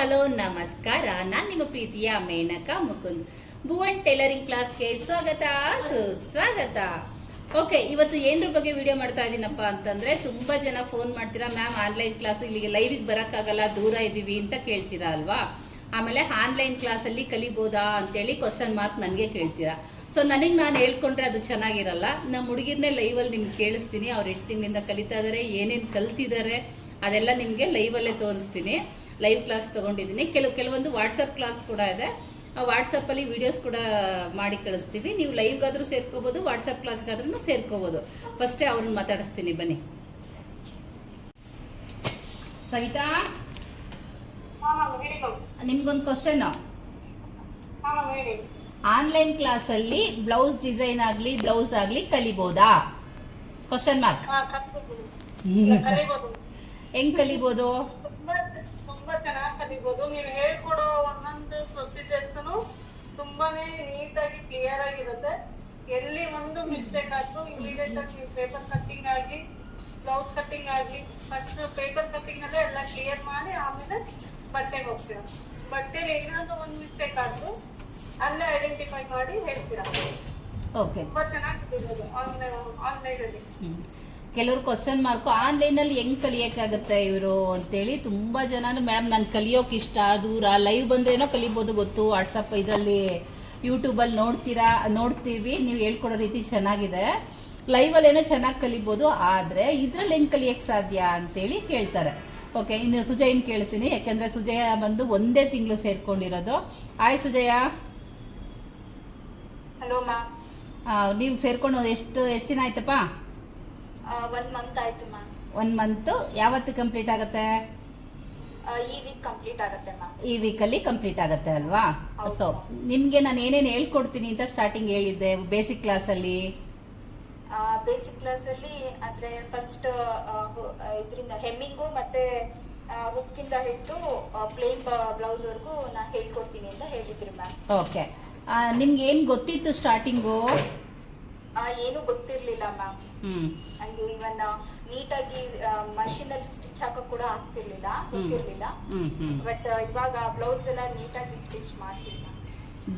Hello, ನಮಸ್ಕಾರ. ನಾನು ನಿಮ್ಮ ಪ್ರೀತಿಯ ಮೇನಕ ಮುಕುಂದ್. ಭುವನ್ ಟೈಲರಿಂಗ್ ಕ್ಲಾಸ್ಗೆ ಸ್ವಾಗತ. ಸುಸ್ವಾಗತ. ಓಕೆ, ಇವತ್ತು ಏನರ ಬಗ್ಗೆ ವಿಡಿಯೋ ಮಾಡ್ತಾ ಇದ್ದೀನಪ್ಪ ಅಂತಂದ್ರೆ, ತುಂಬಾ ಜನ ಫೋನ್ ಮಾಡ್ತೀರಾ, ಮ್ಯಾಮ್, ಆನ್ಲೈನ್ ಕ್ಲಾಸು ಇಲ್ಲಿಗೆ ಲೈವಿಗೆ ಬರೋಕ್ಕಾಗಲ್ಲ, ದೂರ ಇದ್ದೀವಿ ಅಂತ ಕೇಳ್ತೀರಾ ಅಲ್ವಾ? ಆಮೇಲೆ, ಆನ್ಲೈನ್ ಕ್ಲಾಸಲ್ಲಿ ಕಲಿಬೋದಾ? ಅಂತೇಳಿ ಕ್ವಶನ್ ಮಾರ್ಕ್ ನನಗೆ ಕೇಳ್ತೀರಾ. ಸೊ ನನಗೆ ನಾನು ಹೇಳ್ಕೊಂಡ್ರೆ ಅದು ಚೆನ್ನಾಗಿರಲ್ಲ. ನಮ್ಮ ಹುಡುಗಿರನ್ನೇ ಲೈವಲ್ಲಿ ನಿಮ್ಗೆ ಕೇಳಿಸ್ತೀನಿ. ಅವ್ರು ಎಷ್ಟು ತಿಂಗಳಿಂದ ಕಲಿತಾ ಇದ್ದಾರೆ ಏನೇನು ಕಲ್ತಿದ್ದಾರೆ ಅದೆಲ್ಲ ನಿಮಗೆ ಲೈವಲ್ಲೇ ತೋರಿಸ್ತೀನಿ. ಲೈವ್ ಕ್ಲಾಸ್ ತೊಗೊಂಡಿದ್ದೀನಿ. ಕೆಲವು ಕೆಲವೊಂದು ವಾಟ್ಸಪ್ ಕ್ಲಾಸ್ ಕೂಡ ಇದೆ. ಆ ವಾಟ್ಸಪ್ಪಲ್ಲಿ ವಿಡಿಯೋಸ್ ಕೂಡ ಮಾಡಿ ಕಳಿಸ್ತೀವಿ. ನೀವು ಲೈವ್ಗಾದರೂ ಸೇರ್ಕೋಬೋದು ವಾಟ್ಸಪ್ ಕ್ಲಾಸ್ಗಾದ್ರೂ ಸೇರ್ಕೋಬೋದು. ಫಸ್ಟೇ ಅವ್ರನ್ನ ಮಾತಾಡಿಸ್ತೀನಿ ಬನ್ನಿ. ಸವಿತಾ? ನಿಮ್ಗೊಂದು ಕ್ವಶನ್ ಹಾ ಕ್ಲಾಸ್ ಅಲ್ಲಿ ಆನ್ಲೈನ್ ಕ್ಲಾಸಲ್ಲಿ ಬ್ಲೌಸ್ ಡಿಸೈನ್ ಆಗಲಿ ಬ್ಲೌಸ್ ಆಗಲಿ ಕಲಿಬೋದಾ? ಕ್ವಶನ್ ಮಾರ್ಕ್ ಹೆಂಗ್ ಕಲಿಬೋದು? ತುಂಬಾ ಚೆನ್ನಾಗಿ ಕಲಿಬಹುದು ನೀವು ಹೇಳ್ಕೊಡೋ ಒಂದೊಂದು ಪ್ರೊಸೀಜರ್ಸ್ ತುಂಬಾನೇ ನೀಟಾಗಿ ಕ್ಲಿಯರ್ ಆಗಿರುತ್ತೆ. ಎಲ್ಲಿ ಒಂದು ಮಿಸ್ಟೇಕ್ ಆದ್ರೂ ಇಮಿಡಿಯೇಟ್ ಆಗಿ ನೀವು ಪೇಪರ್ ಕಟ್ಟಿಂಗ್ ಆಗಿ ಬ್ಲೌಸ್ ಕಟ್ಟಿಂಗ್ ಆಗಿ ಫಸ್ಟ್ ಪೇಪರ್ ಕಟ್ಟಿಂಗ್ ಅಲ್ಲೇ ಎಲ್ಲ ಕ್ಲಿಯರ್ ಮಾಡಿ ಆಮೇಲೆ ಬಟ್ಟೆಗೆ ಹೋಗ್ತೀರಾ? ಬಟ್ಟೆಲಿ ಏನಾದ್ರು ಒಂದು ಮಿಸ್ಟೇಕ್ ಆದ್ರೂ ಅಲ್ಲೇ ಐಡೆಂಟಿಫೈ ಮಾಡಿ ಹೇಳ್ತೀರಾ? ಓಕೆ ತುಂಬಾ ಚೆನ್ನಾಗಿ ಆನ್ಲೈನ್ ಆನ್ಲೈನ್ ಅಲ್ಲಿ. ಕೆಲವರು ಕ್ವಶನ್ ಮಾರ್ಕು ಆನ್ಲೈನಲ್ಲಿ ಹೆಂಗ್ ಕಲಿಯೋಕ್ಕಾಗುತ್ತೆ ಇವರು ಅಂತೇಳಿ ತುಂಬ ಜನನು ಮೇಡಮ್ ನಾನು ಕಲಿಯೋಕೆ ಇಷ್ಟ. ದೂರ ಲೈವ್ ಬಂದ್ರೇನೋ ಕಲಿಬೋದು ಗೊತ್ತು. ವಾಟ್ಸಪ್ ಇದರಲ್ಲಿ ಯೂಟ್ಯೂಬಲ್ಲಿ ನೋಡ್ತೀರಾ ನೋಡ್ತೀವಿ. ನೀವು ಹೇಳ್ಕೊಡೋ ರೀತಿ ಚೆನ್ನಾಗಿದೆ. ಲೈವಲ್ಲಿ ಏನೋ ಚೆನ್ನಾಗಿ ಕಲಿಬೋದು. ಆದರೆ ಇದ್ರಲ್ಲಿ ಹೆಂಗೆ ಕಲಿಯೋಕ್ಕೆ ಸಾಧ್ಯ ಅಂತೇಳಿ ಕೇಳ್ತಾರೆ. ಓಕೆ ಇನ್ನು ಸುಜಯನ್ ಕೇಳ್ತೀನಿ. ಯಾಕೆಂದರೆ ಸುಜಯ ಬಂದು ಒಂದೇ ತಿಂಗಳು ಸೇರ್ಕೊಂಡಿರೋದು. ಆಯ್ ಸುಜಯ. ಹಲೋ ಮ್ಯಾಮ್ ನೀವು ಸೇರ್ಕೊಂಡು ಎಷ್ಟು ಎಷ್ಟು ದಿನ ಆಯ್ತಪ್ಪ? ಒನ್ ಮಂತ್ ಆಯ್ತು ಮ್ಯಾಮ್ ಒನ್ ಮಂತ್ ಯಾವತ್ತು ಕಂಪ್ಲೀಟ್ ಆಗುತ್ತೆ? ಈ ವೀಕ್ ಕಂಪ್ಲೀಟ್ ಆಗುತ್ತೆ ಮ್ಯಾಮ್ ಈ ವೀಕಲ್ಲಿ ಕಂಪ್ಲೀಟ್ ಆಗುತ್ತೆ ಅಲ್ವಾ. ಸೊ ನಿಮಗೆ ನಾನು ಏನೇನು ಹೇಳ್ಕೊಡ್ತೀನಿ ಅಂತ ಸ್ಟಾರ್ಟಿಂಗ್ ಹೇಳಿದ್ದೆ ಬೇಸಿಕ್ ಕ್ಲಾಸಲ್ಲಿ ಬೇಸಿಕ್ ಕ್ಲಾಸ್ ಅಲ್ಲಿ ಅಂದ್ರೆ ಫಸ್ಟ್ ಇದರಿಂದ ಹೆಮ್ಮಿಂಗು ಮತ್ತೆ ಹುಕ್ಕಿಂದ ಹಿಡಿದು ಪ್ಲೇನ್ ಬ್ಲೌಸ್ ನಾನು ಹೇಳ್ಕೊಡ್ತೀನಿ ಅಂತ ಹೇಳಿದ್ರಿ ಮ್ಯಾಮ್ ಓಕೆ ನಿಮ್ಗೆ ಏನು ಗೊತ್ತಿತ್ತು ಸ್ಟಾರ್ಟಿಂಗು ಏನು ಗೊತ್ತಿರ್ಲಿಲ್ಲ ಮ್ಯಾಮ್ ಅಂಡ್ ಇವನ್ ನೀಟಾಗಿ ಮಷಿನ್ ಅಲ್ಲಿ ಸ್ಟಿಚ್ ಹಾಕಕ್ ಕೂಡ ಆಗ್ತಿರ್ಲಿಲ್ಲ ಗೊತ್ತಿರ್ಲಿಲ್ಲ. ಬಟ್ ಇವಾಗ ಬ್ಲೌಸ್ ಎಲ್ಲ ನೀಟಾಗಿ ಸ್ಟಿಚ್ ಮಾಡ್ತೀನಿ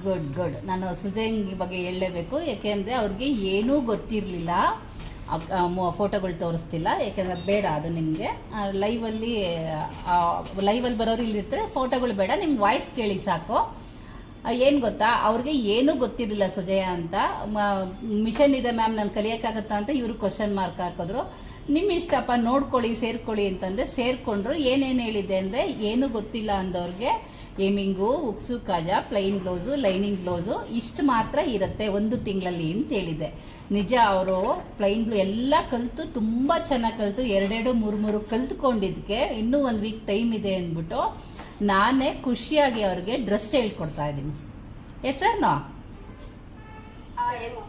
ಗುಡ್ ಗುಡ್ ನಾನು ಸುಜಯ್ ಬಗ್ಗೆ ಹೇಳಲೇಬೇಕು. ಯಾಕೆಂದರೆ ಅವ್ರಿಗೆ ಏನೂ ಗೊತ್ತಿರಲಿಲ್ಲ. ಫೋಟೋಗಳು ತೋರಿಸ್ತಿಲ್ಲ. ಯಾಕೆಂದ್ರೆ ಅದು ಬೇಡ ಅದು ನಿಮಗೆ. ಲೈವಲ್ಲಿ ಲೈವಲ್ಲಿ ಬರೋರು ಇಲ್ಲಿರ್ತಾರೆ. ಫೋಟೋಗಳು ಬೇಡ. ನಿಮ್ಗೆ ವಾಯ್ಸ್ ಕೇಳಿ ಸಾಕು. ಏನು ಗೊತ್ತಾ? ಅವ್ರಿಗೆ ಏನೂ ಗೊತ್ತಿರಲಿಲ್ಲ ಸುಜಯ ಅಂತ. ಮಿಷನ್ ಇದೆ ಮ್ಯಾಮ್, ನಾನು ಕಲಿಯೋಕ್ಕಾಗತ್ತಾ ಅಂತ ಇವರು ಕ್ವಶನ್ ಮಾರ್ಕ್ ಹಾಕಿದ್ರು. ನಿಮ್ಮ ಇಷ್ಟಪ್ಪ ನೋಡ್ಕೊಳ್ಳಿ, ಸೇರ್ಕೊಳ್ಳಿ ಅಂತಂದರೆ ಸೇರಿಕೊಂಡ್ರು. ಏನೇನು ಹೇಳಿದೆ ಅಂದರೆ, ಏನೂ ಗೊತ್ತಿಲ್ಲ ಅಂದವ್ರಿಗೆ ಏಮಿಂಗು, ಉಕ್ಸು, ಕಾಜ ಪ್ಲೈನ್ ಬ್ಲೌಸು ಲೈನಿಂಗ್ ಬ್ಲೌಸು ಇಷ್ಟು ಮಾತ್ರ ಇರುತ್ತೆ ಒಂದು ತಿಂಗಳಲ್ಲಿ ಅಂತ ಹೇಳಿದೆ ನಿಜ ಅವರು ಪ್ಲೈನ್ ಬ್ಲೂ ಎಲ್ಲ ಕಲಿತು, ತುಂಬ ಚೆನ್ನಾಗಿ ಕಲಿತು, ಎರಡೆರಡು ಮೂರು ಮೂರು ಕಲ್ತ್ಕೊಂಡಿದ್ದಕ್ಕೆ ಇನ್ನೂ ಒಂದು ವೀಕ್ ಟೈಮ್ ಇದೆ ಅಂದ್ಬಿಟ್ಟು ನಾನೇ ಖುಷಿಯಾಗಿ ಅವ್ರಿಗೆ ಡ್ರೆಸ್ ಹೇಳ್ಕೊಡ್ತಾ ಇದ್ದೀನಿ. ಎಸ್ ಸರ್ ನಾ ಎಸ್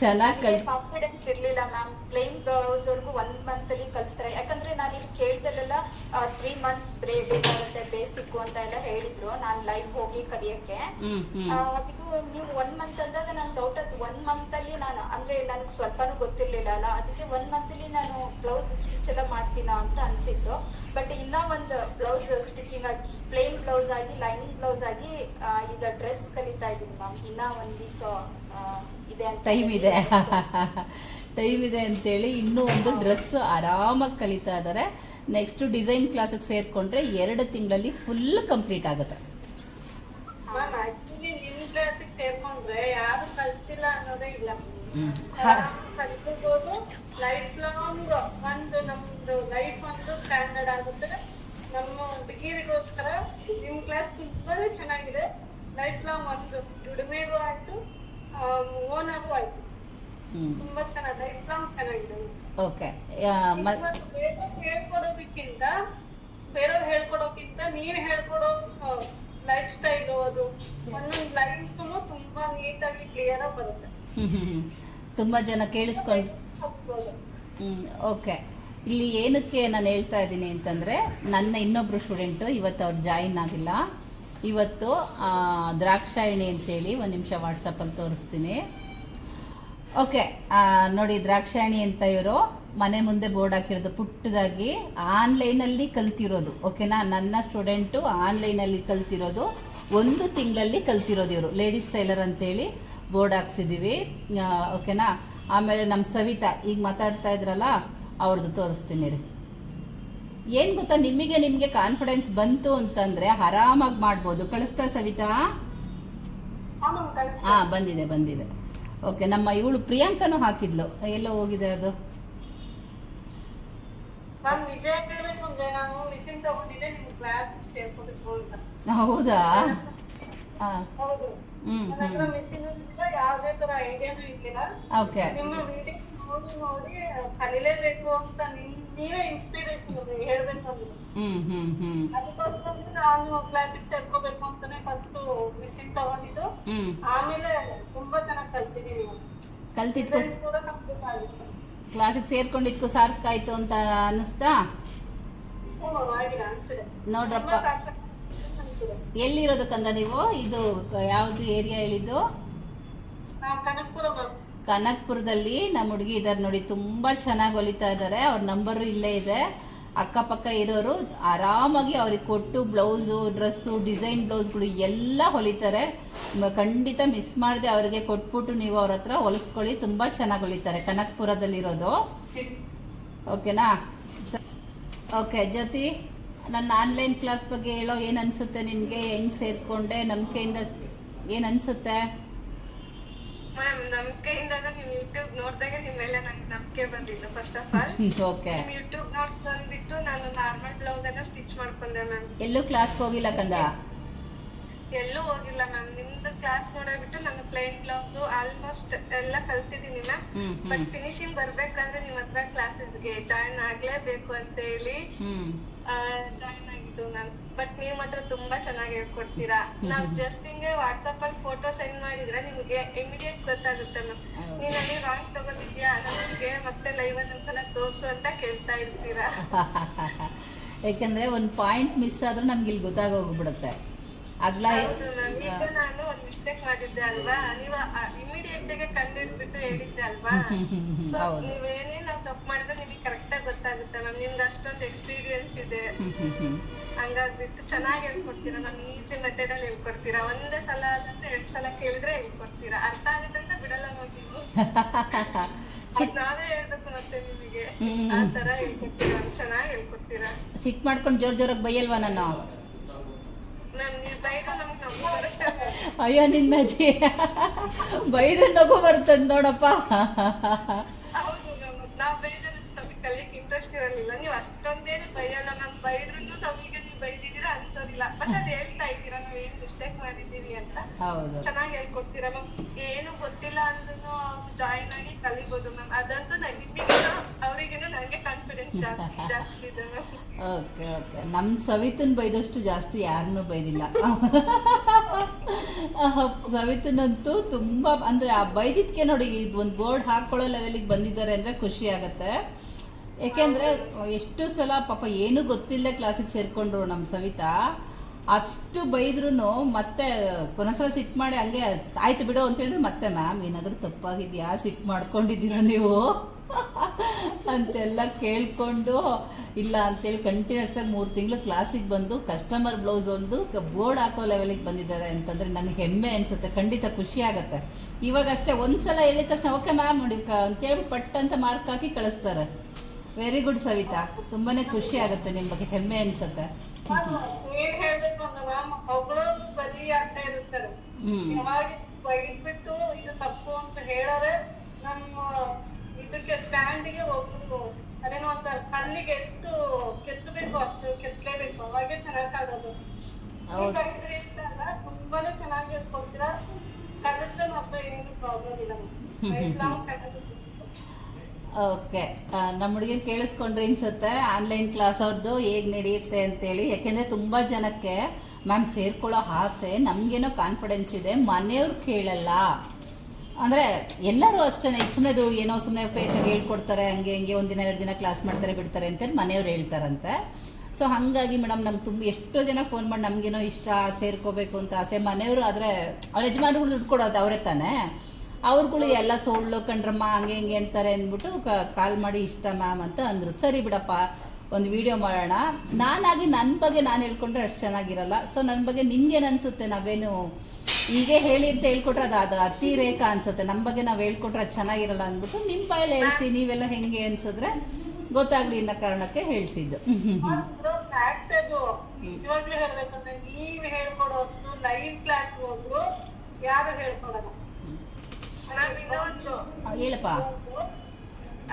ಚೆನ್ನಾಗಿ ಕಲ್ ಕಾನ್ಫಿಡೆನ್ಸ್ ಇರ್ಲಿಲ್ಲ ಮ್ಯಾಮ್ ಪ್ಲೇನ್ ಬ್ಲೌಸ್ ವರ್ಗೂ ಒನ್ ಮಂತ್ ಅಲ್ಲಿ ಕಲಿಸ್ತಾರೆ. ಯಾಕಂದ್ರೆ ನಾನು ಇಲ್ಲಿ ಕೇಳ್ದಲ್ಲೆಲ್ಲ ತ್ರೀ ಮಂತ್ಸ್ ಬ್ರೇ ಬೇಕಾಗುತ್ತೆ ಬೇಸಿಕ್ ಅಂತ ಎಲ್ಲ ಹೇಳಿದ್ರು. ನಾನು ಲೈವ್ ಹೋಗಿ ಕಲಿಯಕ್ಕೆ ಅದಕ್ಕೂ ನೀವು ಒನ್ ಮಂತ್ ಅಂದಾಗ ನಂಗೆ ಡೌಟ್ ಆಯ್ತು ಒನ್ ಮಂತ್ ಅಲ್ಲಿ ನಾನು ಅಂದ್ರೆ ನನ್ಗೆ ಸ್ವಲ್ಪನೂ ಗೊತ್ತಿರ್ಲಿಲ್ಲ ಅಲ್ಲ. ಅದಕ್ಕೆ ಒನ್ ಮಂತ್ ಅಲ್ಲಿ ನಾನು ಬ್ಲೌಸ್ ಸ್ಟಿಚ್ ಎಲ್ಲ ಮಾಡ್ತೀನ ಅಂತ ಅನ್ಸಿತ್ತು. ಬಟ್ ಇನ್ನ ಒಂದು ಬ್ಲೌಸ್ ಸ್ಟಿಚಿಂಗ್ ಆಗಿ ಪ್ಲೇನ್ ಬ್ಲೌಸ್ ಆಗಿ ಲೈನಿಂಗ್ ಬ್ಲೌಸ್ ಆಗಿ ಈಗ ಡ್ರೆಸ್ ಕಲಿತಾ ಇದೀನಿ ಮ್ಯಾಮ್ ಇನ್ನ ಒಂದ್ ವೀಕ್ ಇದೆ ಅಂತ ಟೈಮ್ ಇದೆ. ಟೈಮ್ ಇದೆ ಅಂತೇಳಿ ಇನ್ನೂ ಒಂದು ಡ್ರೆಸ್ ಆರಾಮಾಗಿ ಕಲಿತಾ ಇದ್ದಾರೆ ನೆಕ್ಸ್ಟ್ ಡಿಸೈನ್ ಕ್ಲಾಸಿಗೆ ಸೇರಿಕೊಂಡ್ರೆ ಎರಡು ತಿಂಗಳಲ್ಲಿ ಫುಲ್ ಕಂಪ್ಲೀಟ್ ಆಗುತ್ತೆ. ಮ್ಯಾಮ್ ಆಕ್ಚುಲಿ ನಿಮ್ ಕ್ಲಾಸಿಗೆ ಸೇರ್ಕೊಂಡ್ರೆ ಯಾರು ಕಲ್ತಿಲ್ಲ ಅನ್ನೋದೇ ಇಲ್ಲ. ಹ್ಮ್. ಕಲ್ತಿರ್ಬೋದು ಲೈಫ್ ಲಾಂಗ್ ಒಂದು ನಮ್ದು ಲೈಫ್ ಒಂದು ಸ್ಟ್ಯಾಂಡರ್ಡ್ ಆಗುತ್ತೆ. ನಮ್ಮ ಹುಡುಗಿರಿಗೋಸ್ಕರ ನಿಮ್ ಕ್ಲಾಸ್ ತುಂಬಾ ಚೆನ್ನಾಗಿದೆ. ಲೈಫ್ ಲಾಂಗ್ ಒಂದು ದುಡಿಮೆಗೂ ಆಯ್ತು. ಓನಾಗೂ ಆಯ್ತು. ಹ್ಞೂ ತುಂಬಾ ಚೆನ್ನಾಗಿ ಲೈಫ್ ಚೆನ್ನಾಗಿದೆ. ಓಕೆ. ಹೇಳ್ಕೊಡೋದಕ್ಕಿಂತ ಬೇರೆಯವ್ರು ಹೇಳ್ಕೊಡೋಕ್ಕಿಂತ ನೀವ್ ಹೇಳ್ಕೊಡೋ ಲೈಫ್ ಸ್ಟೈಲ್ ಅದು ಒಂದೊಂದು ಲೈಫ್ ತುಂಬಾ ನೀಟಾಗಿ ಕ್ಲಿಯರ್ ಆಗಿ ಬರುತ್ತೆ. ತುಂಬ ಜನ ಕೇಳಿಸ್ಕೊಂಡು ಹೋಗ್ಬೋದು. ಓಕೆ. ಇಲ್ಲಿ ಏನಕ್ಕೆ ನಾನು ಹೇಳ್ತಾ ಇದ್ದೀನಿ ಅಂತಂದರೆ ನನ್ನ ಇನ್ನೊಬ್ರು ಸ್ಟೂಡೆಂಟು ಇವತ್ತು ಅವ್ರು ಜಾಯಿನ್ ಆಗಿಲ್ಲ. ಇವತ್ತು ದ್ರಾಕ್ಷಾಯಣಿ ಅಂತೇಳಿ ಒಂದು ನಿಮಿಷ ವಾಟ್ಸಪ್ಪಲ್ಲಿ ತೋರಿಸ್ತೀನಿ. ಓಕೆ ನೋಡಿ ದ್ರಾಕ್ಷಾಯಣಿ ಅಂತ ಇವರು, ಮನೆ ಮುಂದೆ ಬೋರ್ಡ್ ಹಾಕಿರೋದು ಪುಟ್ಟದಾಗಿ ಆನ್ಲೈನಲ್ಲಿ ಕಲ್ತಿರೋದು. ಓಕೆನಾ ನನ್ನ ಸ್ಟೂಡೆಂಟು ಆನ್ಲೈನಲ್ಲಿ ಕಲ್ತಿರೋದು, ಒಂದು ತಿಂಗಳಲ್ಲಿ ಕಲ್ತಿರೋದು ಇವರು. ಲೇಡೀಸ್ ಟೈಲರ್ ಅಂತೇಳಿ ಬೋರ್ಡ್ ಹಾಕ್ಸಿದ್ದೀವಿ ಓಕೆನಾ ಆಮೇಲೆ ನಮ್ಮ ಸವಿತಾ, ಈಗ ಮಾತಾಡ್ತಾ ಇದ್ರಲ್ಲ ಅವ್ರದ್ದು ತೋರಿಸ್ತೀನಿ ರೀ. ಏನು ಗೊತ್ತಾ ನಿಮಗೆ ನಿಮಗೆ ಕಾನ್ಫಿಡೆನ್ಸ್ ಬಂತು ಅಂತಂದರೆ ಆರಾಮಾಗಿ ಮಾಡ್ಬೋದು. ಕಳಿಸ್ತಾ ಸವಿತಾ? ಹಾ ಬಂದಿದೆ ಬಂದಿದೆ. ಓಕೆ ನಮ್ಮ ಇವಳು ಪ್ರಿಯಾಂಕನೂ ಹಾಕಿದ್ಲು. ಎಲ್ಲೋ ಹೋಗಿದೆ ಅದು? ಹೌದಾ? ಹಾಂ. ಹೌದು. ಹ್ಞೂ ನನ್ನ ಹತ್ರ ಹ್ಞೂ ಯಾವುದೇ ತರ ಐಡಿಯಾನು ಇರ್ಲಿಲ್ಲ. ಓಕೆ ನೋಡಿ ನೋಡಿ ಕಲಿಲೇಬೇಕು ಅಂತ ನೀವೇ ಇನ್ಸ್ಪಿರೇಷನ್ ಹೇಳ್ಬೇಕು ಅಂದ್ರೆ ಹ್ಞೂ ಹ್ಞೂ ಹ್ಞೂ ಅದಕ್ಕೋಸ್ಕರ ನಾನು ಕ್ಲಾಸಸ್ ಸೇರ್ಕೋಬೇಕು ಅಂತಾನೆ ಫಸ್ಟ್ ಮಿಷಿನ್ ತಗೊಂಡಿದ್ದು ಆಮೇಲೆ ತುಂಬಾ ಚೆನ್ನಾಗಿ ಕಲ್ತಿದೀನಿ ಕಲ್ತಿದ್ಕೋ. ಕ್ಲಾಸಿಗೆ ಸೇರ್ಕೊಂಡಿದ್ಕು ಸಾರ್ಥಕ ಆಯ್ತು ಅಂತ ಅನ್ನಿಸ್ತಾ? ನೋಡ್ರಪ್ಪ. ಎಲ್ಲಿರೋದಕ್ಕಂದ ಎಲ್ಲಿರೋದು ಕಂದ ನೀವು? ಇದು ಯಾವ್ದು ಏರಿಯಾ ಹೇಳಿದ್ದು ಕನಕಪುರ ಕನಕ್ಪುರದಲ್ಲಿ ನಮ್ಮ ಹುಡುಗಿ ಇದ್ದಾರೆ ನೋಡಿ, ತುಂಬ ಚೆನ್ನಾಗಿ ಹೊಲಿತಾ ಇದ್ದಾರೆ ಅವ್ರ ನಂಬರು ಇಲ್ಲೇ ಇದೆ. ಅಕ್ಕಪಕ್ಕ ಇರೋರು ಆರಾಮಾಗಿ ಅವ್ರಿಗೆ ಕೊಟ್ಟು ಬ್ಲೌಸು, ಡ್ರೆಸ್ಸು, ಡಿಸೈನ್ ಬ್ಲೌಸ್ಗಳು ಎಲ್ಲ ಹೊಲಿತಾರೆ. ಖಂಡಿತ ಮಿಸ್ ಮಾಡಿದೆ ಅವ್ರಿಗೆ ಕೊಟ್ಬಿಟ್ಟು ನೀವು ಅವ್ರ ಹತ್ರ ಹೊಲಿಸ್ಕೊಳ್ಳಿ. ತುಂಬ ಚೆನ್ನಾಗಿ ಹೊಲಿತಾರೆ ಕನಕ್ಪುರದಲ್ಲಿರೋದು. ಓಕೆನಾ? ಓಕೆ, ಜ್ಯೋತಿ, ನನ್ನ ಆನ್ಲೈನ್ ಕ್ಲಾಸ್ ಬಗ್ಗೆ ಹೇಳೋ ಏನು ಅನಿಸುತ್ತೆ ನಿನಗೆ? ಹೆಂಗೆ ಸೇರಿಕೊಂಡೆ? ನಂಬಿಕೆಯಿಂದ ಏನು ಅನಿಸುತ್ತೆ? ಮ್ಯಾಮ್ ನಂಬಿಕೆಯಿಂದ ನೀವು ಯೂಟ್ಯೂಬ್ ನೋಡಿದಾಗ ನಿಮ್ಮ ಮೇಲೆ ನಂಗೆ ನಂಬಿಕೆ ಬಂದಿದ್ದು ಫಸ್ಟ್ ಆಫ್ ಆಲ್ ಓಕೆ ನಿಮ್ ಯೂಟ್ಯೂಬ್ ನೋಡ್ ಬಂದ್ಬಿಟ್ಟು ನಾನು ನಾರ್ಮಲ್ ಬ್ಲೌಸ್ ಅನ್ನ ಸ್ಟಿಚ್ ಮಾಡ್ಕೊಂಡೆ ಮ್ಯಾಮ್ ಎಲ್ಲೂ ಕ್ಲಾಸ್ ಹೋಗಿಲ್ಲ ಕಂದ? ಎಲ್ಲೂ ಹೋಗಿಲ್ಲ ಮ್ಯಾಮ್ ನಿಮ್ದು ಕ್ಲಾಸ್ ನೋಡಬಿಟ್ಟು ನಾನು ಪ್ಲೇನ್ ಬ್ಲೌಸ್ ಆಲ್ಮೋಸ್ಟ್ ಎಲ್ಲ ಕಲ್ತಿದ್ದೀನಿ ಮ್ಯಾಮ್ ಬಟ್ ಫಿನಿಶಿಂಗ್ ಬರ್ಬೇಕಂದ್ರೆ ನಿಮ್ ಹತ್ರ ಕ್ಲಾಸಸ್ಗೆ ಜಾಯಿನ್ ಆಗ್ಲೇಬೇಕು ಅಂತ ಹೇಳಿ ಜಾಯಿನ್ ಆಗಿದ್ದು ಮ್ಯಾಮ್. ಬಟ್ ನೀವ್ ಮಾತ್ರ ತುಂಬಾ ಚೆನ್ನಾಗಿ ಹೇಳ್ಕೊಡ್ತೀರಾ. ನಾವ್ ಜಸ್ಟ್ ಹಿಂಗೆ ವಾಟ್ಸಪ್ ಅಲ್ಲಿ ಫೋಟೋ ಸೆಂಡ್ ಮಾಡಿದ್ರೆ ನಿಮ್ಗೆ ಇಮಿಡಿಯೇಟ್ ಗೊತ್ತಾಗುತ್ತೆ ಮ್ಯಾಮ್. ನೀನ್ ಅಲ್ಲಿ ರಾಂಗ್ ತಗೊಂಡಿದ್ಯಾ? ನನಗೆ ಮತ್ತೆ ಲೈವ್ ಅಲ್ಲಿ ಒಂದ್ಸಲ ತೋರ್ಸು ಅಂತ ಕೇಳ್ತಾ ಇರ್ತೀರಾ? ಯಾಕಂದ್ರೆ ಒಂದು ಪಾಯಿಂಟ್ ಮಿಸ್ ಆದ್ರೂ ನಮ್ಗೆ ಇಲ್ಲಿ ಗೊತ್ತಾಗೋಗ್ಬಿಡುತ್ತೆ. ಅಗ್ಲ ಈಗ ನಾನು ಒಂದ್ ಮಿಸ್ಟೇಕ್ ಮಾಡಿದ್ದೆ ಅಲ್ವಾ? ನೀವು ಇಮಿಡಿಯೇಟ್ ಆಗಿ ಕಂಡಿಡ್ಬಿಟ್ಟು ಹೇಳಿದ್ದೆ ಅಲ್ವಾ. ನೀವೇನೇ ನಾವ್ ತಪ್ಪು ಮಾಡಿದ್ರೆ ನಿಮಗೆ ಕರೆಕ್ಟ್ ಆಗಿ ಗೊತ್ತಾಗುತ್ತೆ ಮ್ಯಾಮ್. ನಿಮ್ಗೆ ಅಷ್ಟೊಂದು ಎಕ್ಸ್ಪೀರಿಯನ್ಸ್ ಇದೆ. ಹಂಗಾಗ್ಬಿಟ್ಟು ಚೆನ್ನಾಗಿ ಹೇಳ್ಕೊಡ್ತೀರಾ ಮ್ಯಾಮ್ ಈಸಿ ಮೆಥಡ್ ಅಲ್ಲಿ ಹೇಳ್ಕೊಡ್ತೀರಾ ಒಂದೇ ಸಲ ಅಲ್ಲಂದ್ರೆ ಎರಡ್ ಸಲ ಕೇಳಿದ್ರೆ ಹೇಳ್ಕೊಡ್ತೀರಾ ಅರ್ಥ ಆಗುತ್ತೆ ಅಂತ ಬಿಡಲ್ಲ ನೋಡಿ ನೀವು. ನಾವೇ ಹೇಳ್ಬೇಕು ಮತ್ತೆ ನಿಮಗೆ. ಆ ತರ ಹೇಳ್ಕೊಡ್ತೀರಾ ಚೆನ್ನಾಗಿ ಹೇಳ್ಕೊಡ್ತೀರಾ ಸಿಟ್ ಮಾಡ್ಕೊಂಡು ಜೋರ್ ಜೋರಾಗಿ ಬೈಯಲ್ವಾ ನಾನು? ಅಯ್ಯೋ ನಿನ್ನ ಅಜ್ಜಿ ಬೈದ್ರೆ ನಗು ಬರ್ತದೆ ನೋಡಪ್ಪ. ನಾವ್ ಬೈದ್ರೆ ನಮಗೆ ಕಲಿಯಕ್ಕೆ ಇಂಟ್ರೆಸ್ಟ್ ಇರಲಿಲ್ಲ. ನೀವು ಅಷ್ಟೊಂದೇನು ಬೈಯಲ್ಲ. ಮ್ಯಾಮ್ ಬೈದ್ರು ನಮಗೆ ನೀವು ಬೈದಿದ್ದೀರಾ ಅನ್ಸೋದಿಲ್ಲ ಬಟ್ ಅದ್ ಹೇಳ್ತಾ ಇದ್ದೀರಾ ನಾವ್ ಏನ್ ಮಿಸ್ಟೇಕ್ ಮಾಡಿದೀವಿ ಅಂತ? ಹೌದು. ಚೆನ್ನಾಗಿ ಹೇಳ್ಕೊಡ್ತೀರಾ ಮ್ಯಾಮ್ ಏನು ಗೊತ್ತಿಲ್ಲ ಅಂದ್ರೂ ಜಾಯಿನ್ ಆಗಿ ಕಲಿಬೋದು ಮ್ಯಾಮ್ ಅದಂತೂ ನಿಮಗಿನ ಅವ್ರಿಗೇನು ನನಗೆ ಕಾನ್ಫಿಡೆನ್ಸ್ ಜಾಸ್ತಿ ಜಾಸ್ತಿ ಇದೆ ಮ್ಯಾಮ್ ಓಕೆ ಓಕೆ. ನಮ್ಮ ಸವಿತನ್ ಬೈದಷ್ಟು ಜಾಸ್ತಿ ಯಾರನ್ನೂ ಬೈದಿಲ್ಲ. ಸವಿತನಂತೂ ತುಂಬ ಅಂದರೆ ಆ ಬೈದಿದ್ಕೆ ನೋಡಿ ಇದು ಒಂದು ಬೋರ್ಡ್ ಹಾಕ್ಕೊಳ್ಳೋ ಲೆವೆಲಿಗೆ ಬಂದಿದ್ದಾರೆ ಅಂದರೆ ಖುಷಿ ಆಗುತ್ತೆ. ಯಾಕೆಂದರೆ ಎಷ್ಟು ಸಲ ಪಾಪ ಏನೂ ಗೊತ್ತಿಲ್ಲ ಕ್ಲಾಸಿಗೆ ಸೇರಿಕೊಂಡ್ರು ನಮ್ಮ ಸವಿತಾ. ಅಷ್ಟು ಬೈದ್ರೂ ಮತ್ತೆ ಕೊನೆಸಲ ಸಿಟ್ಟು ಮಾಡಿ ಹಂಗೆ, ಆಯ್ತು ಬಿಡು ಅಂತ ಹೇಳಿದ್ರೆ, ಮತ್ತೆ ಮ್ಯಾಮ್ ಏನಾದರೂ ತಪ್ಪಾಗಿದ್ಯಾ? ಸಿಟ್ಟು ಮಾಡ್ಕೊಂಡಿದ್ದೀರಾ ನೀವು? ಅಂತೆಲ್ಲ ಕೇಳ್ಕೊಂಡು, ಇಲ್ಲ ಅಂತೇಳಿ ಕಂಟಿನ್ಯೂಸ್ ಆಗಿ ಮೂರು ತಿಂಗಳು ಕ್ಲಾಸಿಗೆ ಬಂದು ಕಸ್ಟಮರ್ ಬ್ಲೌಸ್ ಒಂದು ಬೋರ್ಡ್ ಹಾಕೋ ಲೆವೆಲಿಗೆ ಬಂದಿದ್ದಾರೆ ಅಂತಂದರೆ ನನಗೆ ಹೆಮ್ಮೆ ಅನಿಸುತ್ತೆ. ಖಂಡಿತ ಖುಷಿ ಆಗುತ್ತೆ. ಇವಾಗ ಅಷ್ಟೇ, ಒಂದ್ಸಲ ಹೇಳಿದ ತಕ್ಷಣ, ಓಕೆ ಮ್ಯಾಮ್ ನೋಡಿ ಅಂತೇಳಿ ಪಟ್ ಅಂತ ಮಾರ್ಕ್ ಹಾಕಿ ಕಳಿಸ್ತಾರೆ. ವೆರಿ ಗುಡ್ ಸವಿತಾ ತುಂಬಾನೇ ಖುಷಿ ಆಗುತ್ತೆ ನಿಮ್ ಬಗ್ಗೆ ಹೆಮ್ಮೆ ಅನ್ಸುತ್ತೆ. ಚೆನ್ನಾಗಿ ಓಕೆ ನಮ್ಮ ಹುಡುಗಿನ ಕೇಳಿಸ್ಕೊಂಡ್ರೆ ಅನ್ಸುತ್ತೆ. ಆನ್ಲೈನ್ ಕ್ಲಾಸ್ ಅವ್ರದ್ದು ಹೇಗೆ ನಡೆಯುತ್ತೆ ಅಂತೇಳಿ. ಯಾಕೆಂದರೆ ತುಂಬ ಜನಕ್ಕೆ ಮ್ಯಾಮ್ ಸೇರ್ಕೊಳ್ಳೋ ಆಸೆ, ನಮಗೇನೋ ಕಾನ್ಫಿಡೆನ್ಸ್ ಇದೆ, ಮನೆಯವ್ರು ಕೇಳಲ್ಲ. ಅಂದರೆ ಎಲ್ಲರೂ ಅಷ್ಟೇ ಸುಮ್ಮನೆ ಸುಮ್ಮನೆ ಏನೋ ಸುಮ್ಮನೆ ಫೇಸಾಗಿ ಹೇಳ್ಕೊಡ್ತಾರೆ, ಹಂಗೆ ಹಿಂಗೆ ಒಂದಿನ, ಎರಡು ದಿನ ಕ್ಲಾಸ್ ಮಾಡ್ತಾರೆ, ಬಿಡ್ತಾರೆ ಅಂತೇಳಿ ಮನೆಯವ್ರು ಹೇಳ್ತಾರಂತೆ. ಸೊ ಹಾಗಾಗಿ ಮೇಡಮ್ ನಮ್ಗೆ ತುಂಬ ಎಷ್ಟೋ ಜನ ಫೋನ್ ಮಾಡಿ ನಮಗೇನೋ ಇಷ್ಟ, ಸೇರ್ಕೋಬೇಕು ಅಂತ ಆಸೆ. ಮನೆಯವರು ಆದರೆ ಅವ್ರ ಯಜಮಾನ್ರು ದುಡ್ಡು ಕೊಡೋದು ಅವರೇ ತಾನೇ. ಅವ್ರುಗಳು ಎಲ್ಲ ಸೋಳ್ಳು ಕಣ್ರಮ್ಮ, ಹಂಗೆ, ಹಿಂಗೆ ಅಂತಾರೆ ಅಂದ್ಬಿಟ್ಟು ಕಾಲ್ ಮಾಡಿ, ಇಷ್ಟ ಮ್ಯಾಮ್ ಅಂತ ಅಂದರು. ಸರಿ ಬಿಡಪ್ಪ, ಒಂದು ವಿಡಿಯೋ ಮಾಡೋಣ. ನಾನಾಗಿ ನನ್ನ ಬಗ್ಗೆ ನಾನು ಹೇಳ್ಕೊಂಡ್ರೆ ಅಷ್ಟು ಚೆನ್ನಾಗಿರಲ್ಲ. ಸೊ ನನ್ನ ಬಗ್ಗೆ ನಿಮ್ಗೇನು ನಾವೇನು ಹೀಗೆ ಹೇಳಿ ಅಂತ ಹೇಳ್ಕೊಟ್ರೆ ಅದು ಅದು, ಅತಿರೇಕ ಅನ್ಸುತ್ತೆ. ನಮ್ಮ ಬಗ್ಗೆ ನಾವು ಹೇಳ್ಕೊಟ್ರೆ ಅದು ಚೆನ್ನಾಗಿರಲ್ಲ ಅಂದ್ಬಿಟ್ಟು ನಿಮ್ಮ ಬಾಯಲ್ಲಿ ಹೇಳಿಸಿ, ನೀವೆಲ್ಲ ಹೆಂಗೆ ಅನ್ಸಿದ್ರೆ ಗೊತ್ತಾಗ್ಲಿ ಅನ್ನೋ ಕಾರಣಕ್ಕೆ ಹೇಳಿಸಿದ್ದು. ಯಾರು ಹೇಳ್ಕೊಡಲ್ಲ. ಹೇಳಪ್ಪ.